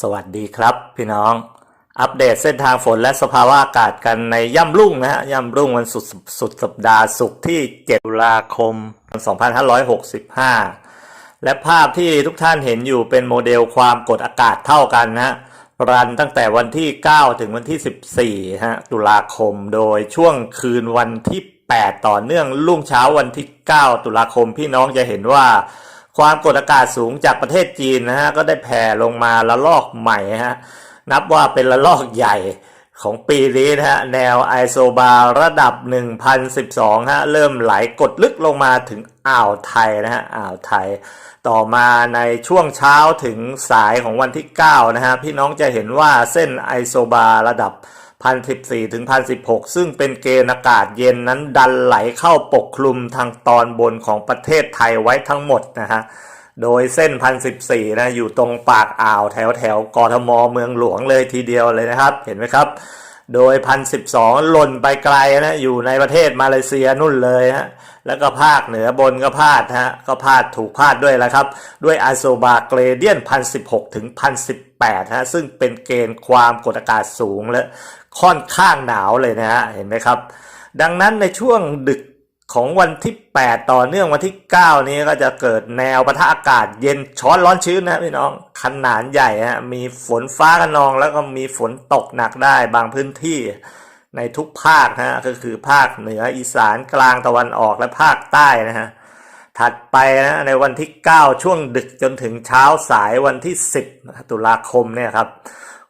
สวัสดีครับพี่น้อง อัปเดตเส้นทางฝนและสภาวะอากาศกันในย่ำรุ่งนะฮะย่ำรุ่งวันสุดสุดสัปดาห์ศุกร์ที่7ตุลาคม 2565 และภาพที่ทุกท่านเห็นอยู่เป็นโมเดลความกดอากาศเท่ากันนะฮะรันตั้งแต่วันที่ 9 ถึงวันที่ 14ฮะตุลาคมโดยช่วงคืนวันที่ 8 ต่อเนื่องรุ่งเช้าวันที่ 9 ตุลาคมพี่น้องจะเห็นว่า ความกดอากาศสูงจากประเทศจีนนะฮะก็ได้แผ่ลงมาละลอกใหม่ฮะนับว่าเป็นละลอกใหญ่ของปีนี้นะฮะแนวไอโซบาระดับ 1012ฮะเริ่มไหลกดลึกลงมาถึงอ่าวไทยนะฮะอ่าวไทย ต่อมาในช่วงเช้าถึงสายของวันที่ 9 นะฮะพี่น้องจะเห็นว่าเส้นไอโซบาระดับ 1014ถึง1016 ซึ่งเป็นเกณฑ์อากาศเย็นนั้นดันไหลเข้าปกคลุมทางตอนบนของประเทศไทยไว้ทั้งหมดนะฮะ โดยเส้น 1014 นะ อยู่ตรงปากอ่าวแถวแถวกทมเมืองหลวงเลยทีเดียวเลยนะครับ เห็นไหมครับ โดย 1012 หล่นไปไกลนะ อยู่ในประเทศมาเลเซียนู่นเลยฮะ แล้วก็ภาคเหนือบนก็พลาดฮะก็พลาดถูกพลาดด้วยแล้วครับ ด้วยอาโซบาเกรเดียน1016ถึง1018ฮะซึ่งเป็นเกณฑ์ความกดอากาศสูงและค่อนข้างหนาวเลยนะฮะเห็นไหมครับ ดังนั้นในช่วงดึกของวันที่ 8 ต่อเนื่องวันที่ 9 นี้ก็จะเกิดแนวปะทะอากาศเย็นช้อนร้อนชื้นนะพี่น้องขนาดใหญ่ฮะมีฝนฟ้ากันนองแล้วก็มีฝนตกหนักได้บางพื้นที่ ในทุกภาคนะฮะก็คือภาคเหนืออีสานกลางตะวันออกและภาคใต้นะฮะถัดไปนะในวันที่ 9 ช่วงดึกจนถึงเช้าสายวันที่ 10 ตุลาคมเนี่ยครับ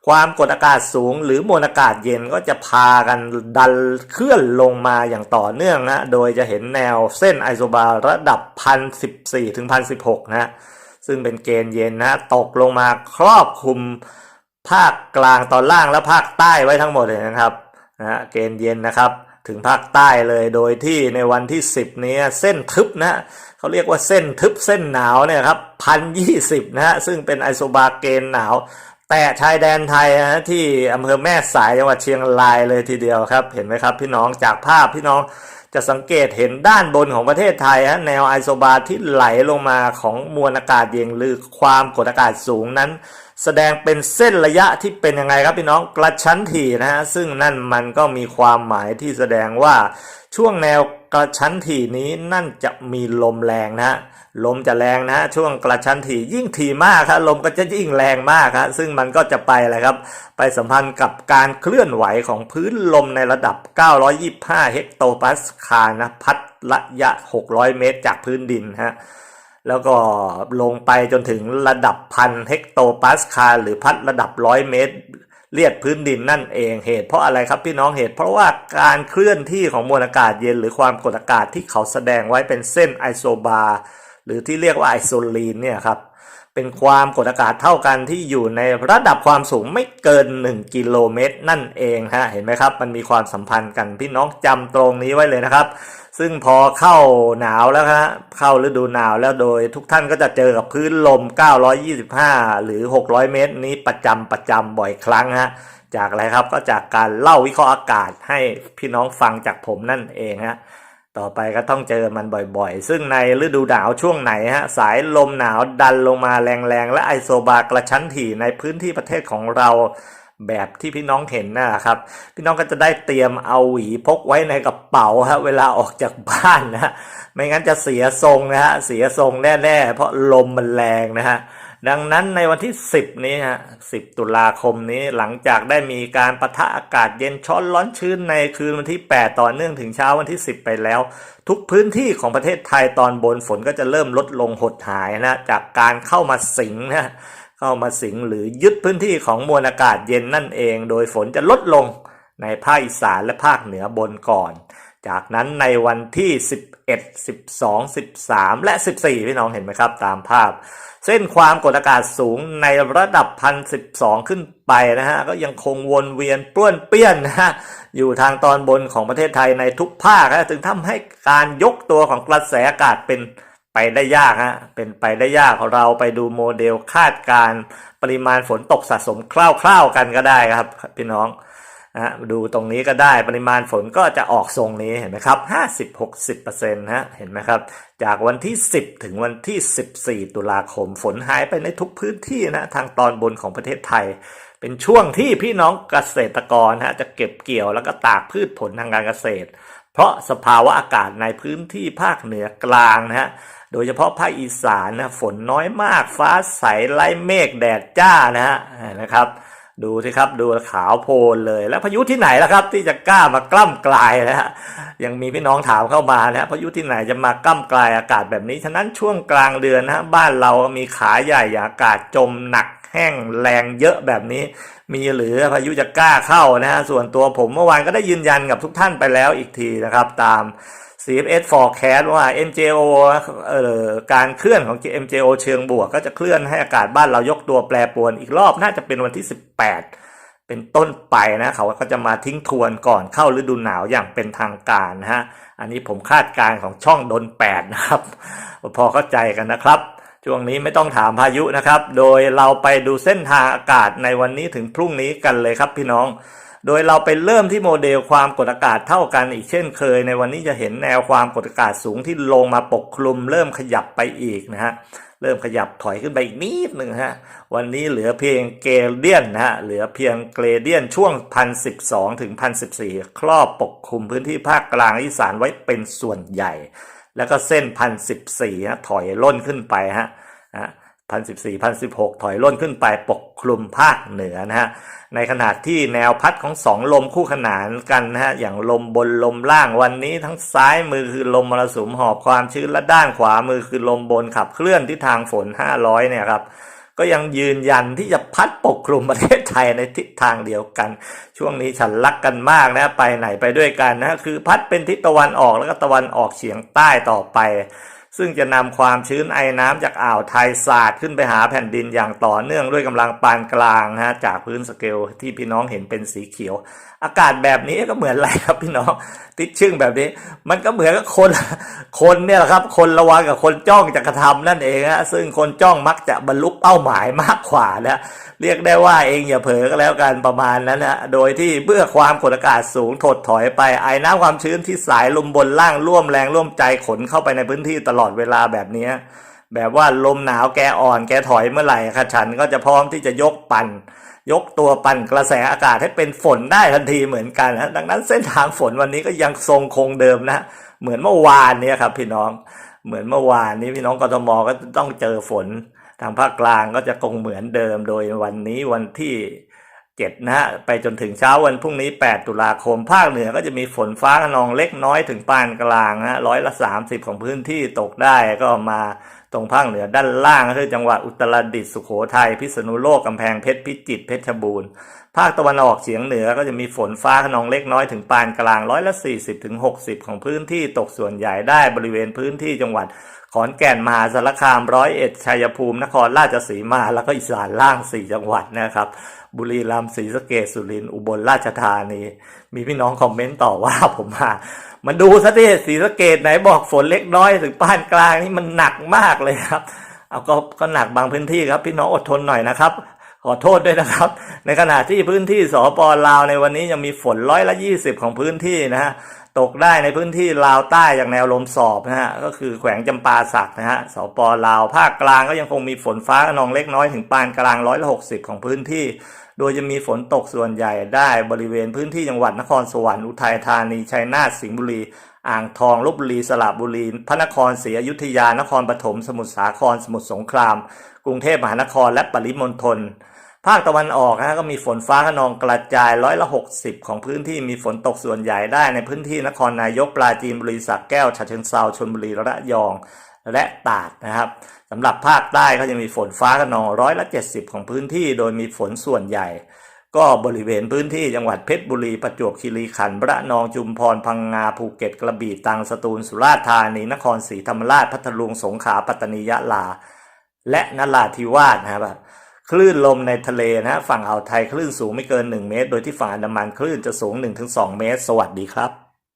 ความกดอากาศสูงหรือมวลอากาศเย็นก็จะพากันดันเคลื่อนลงมาอย่างต่อเนื่องนะโดยจะเห็นแนวเส้นไอโซบาระดับ 1014ถึง1016นะซึ่งเป็นเกณฑ์เย็นนะตกลงมาครอบคลุมภาคกลางตอนล่างและภาคใต้ไว้ทั้งหมดเลยนะครับ นะเกณฑ์เย็นนะครับถึงภาคใต้เลยโดยที่ในวันที่ 10 นี้เส้นทึบนะเขาเรียกว่าเส้นทึบเส้นหนาวเนี่ยครับพันยี่สิบนะฮะซึ่งเป็นไอโซบาเกณฑ์หนาว แต่ชายแดนไทยนะที่อำเภอแม่สายจังหวัดเชียงรายเลยทีเดียวครับ เห็นไหมครับพี่น้องจากภาพพี่น้อง จะสังเกตเห็นด้านบนของประเทศไทยฮะแนวไอโซบาที่ไหลลงมาของมวลอากาศเย็นหรือความกดอากาศสูงนั้น แสดงเป็นเส้นระยะที่เป็นยังไงครับพี่น้องกระชั้นถี่นะฮะซึ่งนั่นมันก็มีความหมายที่แสดงว่าช่วงแนวกระชั้นถี่นี้นั่นจะมีลมแรงนะฮะ ลมจะแรงนะฮะช่วงกระชั้นถี่ยิ่งถี่มากครับลมก็จะยิ่งแรงมากครับซึ่งมันก็จะไปอะไรครับ ไปสัมพันธ์กับการเคลื่อนไหวของพื้นลมในระดับ 925 เฮกโตปาสคาลนะพัดระยะ 600 เมตรจากพื้นดินฮะแล้วก็ลงไปจนถึงระดับพันเฮกโตปาสคาลหรือพัดระดับร้อยเมตรเลียดพื้นดินนั่นเองเหตุเพราะอะไรครับพี่น้องเหตุ เพราะว่าการเคลื่อนที่ของมวลอากาศเย็นหรือความกดอากาศที่เขาแสดงไว้เป็นเส้นไอโซบาร์ หรือที่เรียกว่าไอโซลีนเนี่ยครับเป็นความกดอากาศเท่ากันที่อยู่ในระดับความสูงไม่เกิน 1 กิโลเมตร นั่นเองฮะเห็นไหมครับ มันมีความสัมพันธ์กันพี่น้องจำตรงนี้ไว้เลยนะครับ ซึ่งพอเข้าหนาวแล้วฮะเข้าฤดูหนาวแล้วโดยทุกท่านก็จะเจอกับพื้นลม 925 หรือ 600 เมตร นี้ประจำประจำบ่อยครั้งฮะจากอะไรครับก็จากการเล่าวิเคราะห์อากาศให้พี่น้องฟังจากผมนั่นเองฮะ ต่อไปก็ต้องเจอมันบ่อยๆ ซึ่งในฤดูหนาวช่วงไหนฮะสายลมหนาวดันลงมาแรงๆ และไอโซบากระชั้นถี่ในพื้นที่ประเทศของเราแบบที่พี่น้องเห็นนะครับ พี่น้องก็จะได้เตรียมเอาหวีพกไว้ในกระเป๋าฮะเวลาออกจากบ้านนะฮะไม่งั้นจะเสียทรงนะฮะเสียทรงแน่ๆ เพราะลมมันแรงนะฮะ ดังนั้นในวันที่ 10 นี้ฮะ 10 ตุลาคมนี้หลังจากได้มีการประทะอากาศเย็นช้อนร้อนชื้นในคืนวันที่ 8 ต่อเนื่องถึงเช้าวันที่ 10 ไปแล้ว ทุกพื้นที่ของประเทศไทยตอนบนฝนก็จะเริ่มลดลงหดหายนะ จากการเข้ามาสิงนะเข้ามาสิงหรือยึดพื้นที่ของมวลอากาศเย็นนั่นเอง โดยฝนจะลดลงในภาคอีสานและภาคเหนือบนก่อน จากนั้นในวันที่ 11 12 13 และ 14 พี่น้องเห็นไหมครับตามภาพ เส้นความกดอากาศสูงในระดับ 1,012 ขึ้นไปนะฮะ ก็ยังคงวนเวียนป้วนเปี้ยนนะฮะ อยู่ทางตอนบนของประเทศไทยในทุกภาคนะถึงทำให้การยกตัวของกระแสอากาศเป็นไปได้ยากฮะ เป็นไปได้ยากเราไปดูโมเดลคาดการปริมาณฝนตกสะสมคร่าวๆกันก็ได้ครับพี่น้อง นะฮะดูตรงนี้ก็ได้ปริมาณฝนก็จะออกทรงนี้เห็นไหมครับ50-60%นะฮะเห็นไหมครับ จากวันที่ 10 ถึงวันที่ 14 ตุลาคมฝนหายไปในทุกพื้นที่นะทางตอนบนของประเทศไทย เป็นช่วงที่พี่น้องเกษตรกรนะฮะจะเก็บเกี่ยวแล้วก็ตากพืชผลทางการเกษตร เพราะสภาวะอากาศในพื้นที่ภาคเหนือกลางนะฮะโดยเฉพาะภาคอีสานนะฝนน้อยมากฟ้าใสไล่เมฆแดดจ้านะฮะนะครับ ดูสิครับดูขาวโพลนเลย แล้วพายุที่ไหนล่ะครับ ที่จะกล้ามากล้ำกลายนะฮะยังมีพี่น้องถามเข้ามานะฮะพายุที่ไหนจะมากล้ำกลายอากาศแบบนี้ ฉะนั้นช่วงกลางเดือนนะฮะบ้านเรามีขาใหญ่อย่าอากาศจมหนักแห้งแรงเยอะแบบนี้ มีหรือพายุจะกล้าเข้านะฮะส่วนตัวผมเมื่อวานก็ได้ยืนยันกับทุกท่านไปแล้วอีกทีนะครับ ตาม CFS forecast ว่า MJO เอ่อการเคลื่อนของ MJO เชิงบวก ก็จะเคลื่อนให้อากาศบ้านเรายกตัวแปรปรวนอีกรอบน่าจะเป็นวันที่ 18 เป็นต้นไปนะเขาก็จะมาทิ้งทวนก่อนเข้าฤดูหนาวอย่างเป็นทางการนะฮะ อันนี้ผมคาดการณ์ของช่องดนแปดนะครับ พอเข้าใจกันนะครับ ช่วงนี้ไม่ต้องถามพายุนะครับ โดยเราไปดูเส้นทางอากาศในวันนี้ถึงพรุ่งนี้กันเลยครับพี่น้อง โดยเราไปเริ่มที่โมเดลความกดอากาศเท่ากันอีกเช่นเคย ในวันนี้จะเห็นแนวความกดอากาศสูงที่ลงมาปกคลุม เริ่มขยับไปอีกนะฮะเริ่มขยับถอยขึ้นไปอีกนิดหนึ่งฮะวันนี้เหลือเพียงเกรเดียนนะฮะเหลือเพียงเกรเดียนช่วง 1,012 ถึง 1,014 ครอบปกคลุมพื้นที่ภาคกลางอีสานไว้เป็นส่วนใหญ่ แล้วก็เส้น 1,014ฮะถอยล่นขึ้นไปฮะ พันสิบสี่พันสิบหกถอยล่นขึ้นไปปกคลุมภาคเหนือนะฮะในขณะที่แนวพัดของสองลมคู่ขนานกันนะฮะอย่างลมบนลมล่างวันนี้ทั้งซ้ายมือคือลมมรสุมหอบความชื้นและด้านขวามือคือลมบนขับเคลื่อนที่ทางฝน500เนี่ยครับก็ยังยืนยันที่จะพัดปกคลุมประเทศไทยในทิศทางเดียวกัน ช่วงนี้ฉันรักกันมากนะไปไหนไปด้วยกันนะคือพัดเป็นทิศตะวันออกแล้วก็ตะวันออกเฉียงใต้ต่อไป ซึ่งจะนำความชื้นไอน้ำจากอ่าวไทยสาดขึ้นไปหาแผ่นดินอย่างต่อเนื่องด้วยกำลังปานกลางนะฮะจากพื้นสเกลที่พี่น้องเห็นเป็นสีเขียว อากาศแบบนี้ก็เหมือนอะไรครับพี่น้องติดชึ่งแบบนี้ มันก็เหมือนกับคนคนเนี่ยแหละครับ คนระวังกับคนจ้องจะกระทำนั่นเองฮะซึ่งคนจ้องมักจะบรรลุเป้าหมายมากกว่านะเรียกได้ว่าเองอย่าเผลอก็แล้วกันประมาณนั้นนะโดยที่เมื่อความกดอากาศสูงถดถอยไปไอ้น้ำความชื้นที่สายลมบนล่างร่วมแรงร่วมใจขนเข้าไปในพื้นที่ตลอดเวลาแบบนี้ แบบว่าลมหนาวแกอ่อนแกถอยเมื่อไหร่ค่ะฉันก็จะพร้อมที่จะยกปั่น ยกตัวปั่นกระแสอากาศให้เป็นฝนได้ทันทีเหมือนกันนะดังนั้นเส้นทางฝนวันนี้ก็ยังทรงคงเดิมนะเหมือนเมื่อวานนี้ครับพี่น้องเหมือนเมื่อวานนี้พี่น้องกทมก็ต้องเจอฝน ทางภาคกลางก็จะคงเหมือนเดิมโดยวันนี้วันที่7นะฮะไปจนถึงเช้าวันพรุ่งนี้ 8 ตุลาคม ภาคเหนือก็จะมีฝนฟ้าขนองเล็กน้อยถึงปานกลางนะฮะร้อยละ 30 ของพื้นที่ตกได้ก็มา ตรงภาคเหนือด้านล่างก็คือจังหวัดอุตรดิตถ์สุโขทัยพิษณุโลกกำแพงเพชรพิจิตรเพชรบูรณ์ภาคตะวันออกเฉียงเหนือก็จะมีฝนฟ้าขนองเล็กน้อยถึงปานกลางร้อยละ40ถึง60 ของพื้นที่ตกส่วนใหญ่ได้บริเวณพื้นที่จังหวัด ขอนแก่นมหาสารคามร้อยเอ็ดชัยภูมิ นครราชสีมา แล้วก็อีสานล่าง4จังหวัดนะครับ บุรีรัมย์ศรีสะเกษสุรินทร์อุบลราชธานี มีพี่น้องคอมเมนต์ต่อว่าผมมา มาดูซะที่สีสเกตไหนบอกฝนเล็กน้อยถึงปานกลางนี่มันหนักมากเลยครับ เอาก็ก็หนักบางพื้นที่ครับ พี่น้องอดทนหน่อยนะครับ ขอโทษด้วยนะครับ ในขณะที่พื้นที่สปลาวในวันนี้ยังมีฝนร้อยละยี่สิบของพื้นที่นะฮะ ตกได้ในพื้นที่ลาวใต้อย่างแนวลมสอบนะฮะก็คือแขวงจำปาสักนะฮะสปลาวภาคกลางก็ยังคงมีฝนฟ้าขนองเล็กน้อยถึงปานกลางร้อยละหกสิบของพื้นที่ โดยจะมีฝนตกส่วนใหญ่ได้บริเวณพื้นที่จังหวัดนครสวรรค์อุทัยธานีชัยนาทสิงห์บุรีอ่างทองลบบุรีสระบุรี พระนครศรีอยุธยานครปฐมสมุทรสาครสมุทรสงคราม กรุงเทพมหานครและปริมณฑล ภาคตะวันออกนะก็มีฝนฟ้าขนองกระจายร้อยละหกสิบของพื้นที่มีฝนตกส่วนใหญ่ได้ในพื้นที่นครนายกปราจีนบุรีสักแก้วฉะเชิงเซาชลบุรีระยองและตาดนะครับสำหรับภาคใต้ก็จะมีฝนฟ้าขนองร้อยละเจ็ดสิบของพื้นที่โดยมีฝนส่วนใหญ่ ก็บริเวณพื้นที่จังหวัดเพชรบุรีประจวบคีรีขันธ์ระนองจุมพรพังงาภูเก็ตกระบี่ตรังสตูลสุราษฎร์ธานีนครศรีธรรมราชพัทลุงสงขลาปัตตานียะลา และนราธิวาสนะครับ คลื่นลมในทะเลนะฮะฝั่งอ่าวไทยคลื่นสูงไม่เกิน 1 เมตร โดยที่ฝั่งอันดามันคลื่นจะสูง 1-2 เมตร สวัสดีครับ